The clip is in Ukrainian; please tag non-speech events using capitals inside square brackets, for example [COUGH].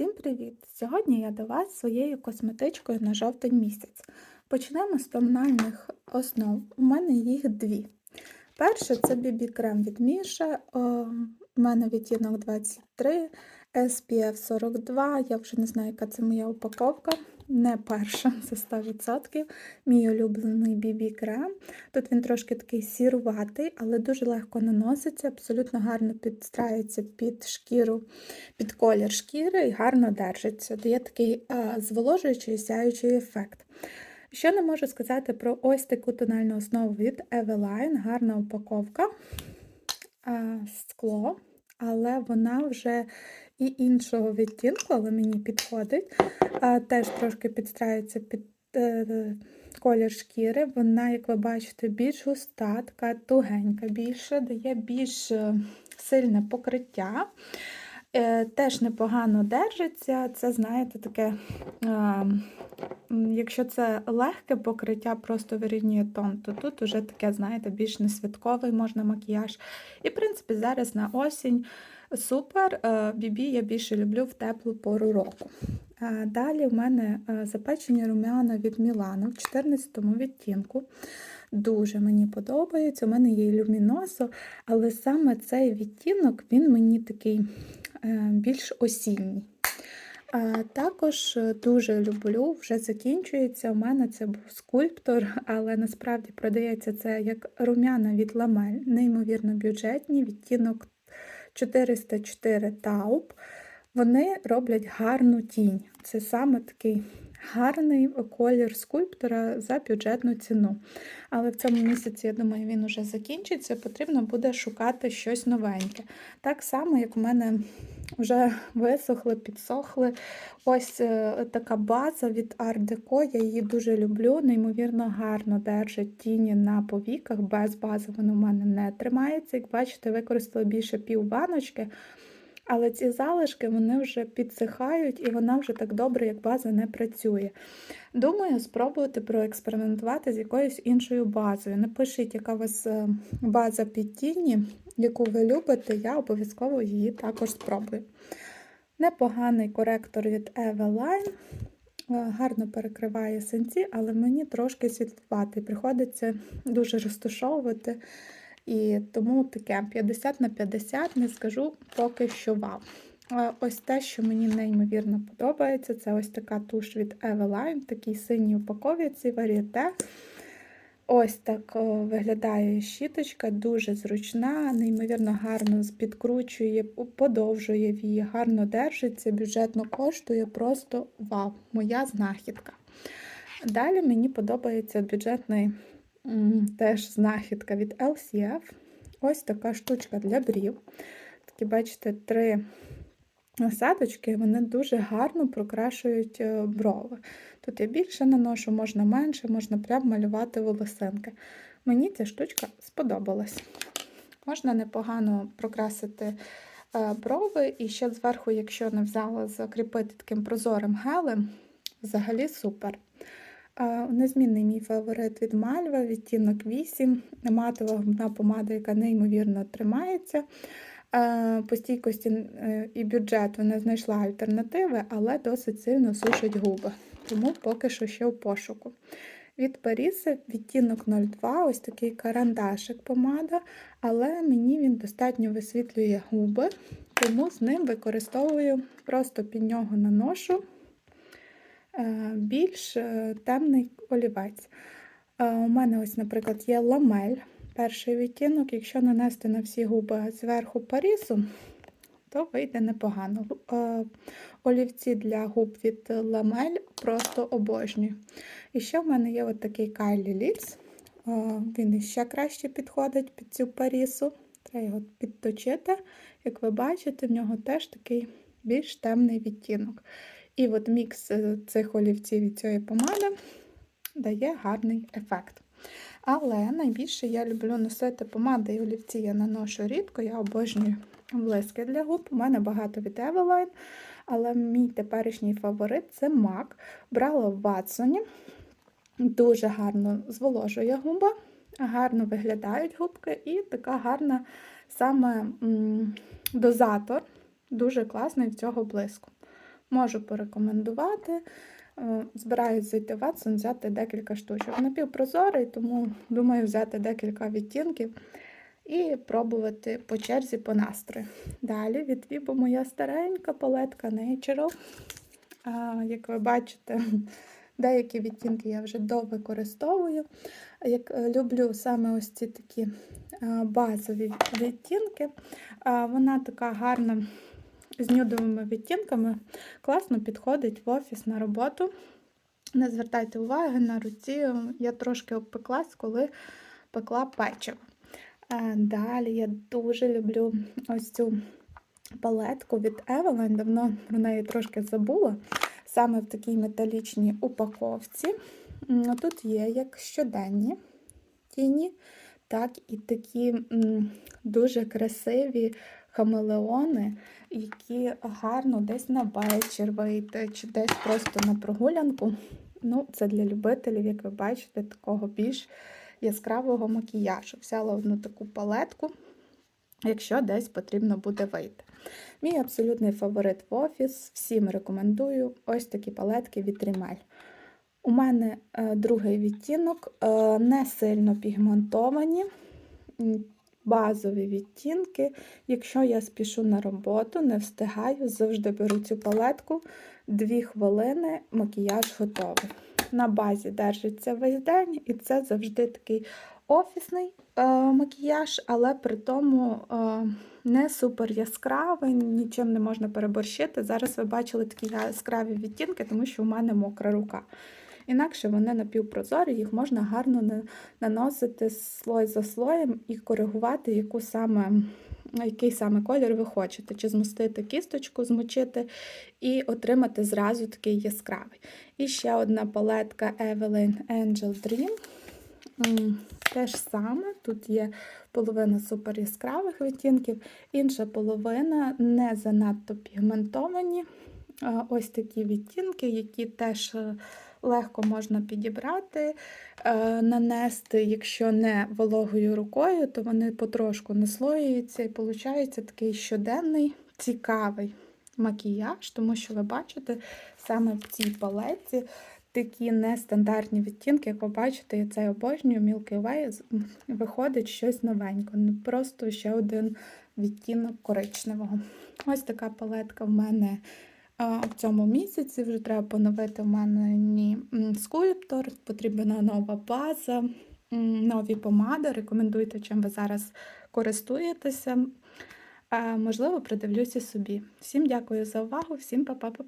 Всім привіт! Сьогодні я до вас своєю косметичкою на жовтень місяць. Почнемо з тональних основ. У мене їх дві. Перше це BB крем від Міша. У мене відтінок 23, SPF 42. Я вже не знаю, яка це моя упаковка. Не перша, [LAUGHS] це 100%. Мій улюблений BB крем. Тут він трошки такий сіруватий, але дуже легко наноситься, абсолютно гарно підстраюється під шкіру, під колір шкіри і гарно держиться. Дає такий а, зволожуючий сяючий ефект. Що не можу сказати про ось таку тональну основу від Eveline, гарна упаковка, а, скло, але вона вже і іншого відтінку, але мені підходить. Теж трошки підстраюється під е, колір шкіри. Вона, як ви бачите, більш густа, така тугенька більше, дає більш е, сильне покриття. Е, Теж непогано держиться. Це, знаєте, таке, якщо це легке покриття, просто вирівнює тон, то тут вже таке, знаєте, більш несвятковий можна макіяж. І, в принципі, зараз на осінь супер. Бібі я більше люблю в теплу пору року. Далі в мене запечені рум'яна від Мілану в 14 відтінку. Дуже мені подобається. У мене є люміносо, але саме цей відтінок він мені такий е, більш осінній. Також дуже люблю, вже закінчується. У мене це був скульптор, але насправді продається це як рум'яна від ламель, неймовірно бюджетні, відтінок 404 тауб. Вони роблять гарну тінь. Це саме такий гарний колір скульптора за бюджетну ціну. Але в цьому місяці, я думаю, він уже закінчиться, потрібно буде шукати щось новеньке. Так само, як у мене вже висохли, підсохли. Ось е, така база від Art Deco, я її дуже люблю, неймовірно гарно держить тіні на повіках, без бази воно в мене не тримається. Як бачите, використала більше пів баночки. Але ці залишки вони вже підсихають і вона вже так добре, як база, не працює. Думаю, спробувати проекспериментувати з якоюсь іншою базою. Напишіть, яка у вас е, база під тіні, яку ви любите, я обов'язково її також спробую. Непоганий коректор від Eveline. Е, гарно перекриває синці, але мені трошки світлувати. Приходиться дуже розташовувати. І тому таке 50 на 50 не скажу поки що вам. Ось те, що мені неймовірно подобається, це ось така туш від Eveline, такій синій упаковці варієте. Ось так виглядає щіточка, дуже зручна, неймовірно гарно підкручує, подовжує вії, гарно держиться, бюджетно коштує, просто вау, моя знахідка. Далі мені подобається бюджетний теж знахідка від LCF. Ось така штучка для брів. Такі, бачите, три насадочки, вони дуже гарно прокрашують е, брови. Тут я більше наношу, можна менше, можна прям малювати волосинки. Мені ця штучка сподобалась. Можна непогано прокрасити е, брови, і ще зверху, якщо не взяла, закріпити таким прозорим гелем, взагалі супер. Незмінний мій фаворит від Мальва, відтінок 8, матова губна помада, яка неймовірно тримається. По стійкості е, і бюджету не знайшла альтернативи, але досить сильно сушить губи. Тому поки що ще в пошуку. Від Паріси відтінок 02, ось такий карандашик помада, але мені він достатньо висвітлює губи, тому з ним використовую просто під нього наношу. Е, більш е, темний олівець. Е, у мене, ось, наприклад, є ламель, перший відтінок. Якщо нанести на всі губи зверху парісу, то вийде непогано. Олівці для губ від ламель просто обожнюю. І ще в мене є такий Kylie Lips. Він ще краще підходить під цю парісу. Треба його підточити. Як ви бачите, в нього теж такий більш темний відтінок. І от мікс е, цих олівців і цієї помади дає гарний ефект. Але найбільше я люблю носити помади і олівці я наношу рідко, я обожнюю блиски для губ. У мене багато від Eveline, але мій теперішній фаворит це MAC. Брала в Ватсоні. Дуже гарно зволожує губа, гарно виглядають губки, і така гарна саме дозатор, дуже класний в цього блиску. Можу порекомендувати. Е, Збираюсь зайти в Etsy, взяти декілька штучок. Напівпрозорий, тому думаю взяти декілька відтінків і пробувати по черзі по настрою. Далі від Vibo моя старенька палетка Natural. А, Як ви бачите, [LAUGHS] деякі відтінки я вже довикористовую. Як е, люблю саме ось ці такі базові відтінки. Вона така гарна з нюдовими відтінками, класно підходить в офіс на роботу. Не звертайте уваги на руці, я трошки обпеклась, коли пекла печиво. Е, Далі я дуже люблю ось цю палетку від Evelyn. Давно про неї трошки забула. Саме в такій металічній упаковці. Тут є як щоденні тіні, так і такі дуже красиві хамелеони, які гарно десь на вечір вийти, чи десь просто на прогулянку. Ну, це для любителів, як ви бачите, такого більш яскравого макіяжу. Взяла одну таку палетку, якщо десь потрібно буде вийти. Мій абсолютний фаворит в офіс, всім рекомендую ось такі палетки від Rimmel. У мене е, другий відтінок, е, не сильно пігментовані, базові відтінки. Якщо я спішу на роботу, не встигаю, завжди беру цю палетку, 2 хвилини, макіяж готовий. На базі держиться весь день, і це завжди такий офісний е, макіяж, але при тому е, не супер яскравий, нічим не можна переборщити. Зараз ви бачили такі яскраві відтінки, тому що у мене мокра рука. Інакше вони напівпрозорі, їх можна гарно наносити слой за слоєм і коригувати, яку саме, який саме колір ви хочете. Чи змастити кісточку, змочити і отримати зразу такий яскравий. І ще одна палетка Evelyn Angel Dream. Те ж саме, тут є половина супер яскравих відтінків, інша половина не занадто пігментовані. Ось такі відтінки, які теж легко можна підібрати, е, нанести, якщо не вологою рукою, то вони потрошку наслоюються і виходить такий щоденний, цікавий макіяж, тому що ви бачите, саме в цій палеті такі нестандартні відтінки, як ви бачите, я це обожнюю, Milky Way, виходить щось новеньке, не просто ще один відтінок коричневого. Ось така палетка в мене в цьому місяці. Вже треба поновити в мене скульптор, потрібна нова база, нові помади. Рекомендуйте, чим ви зараз користуєтеся. Можливо, придивлюся собі. Всім дякую за увагу, всім па-па-па.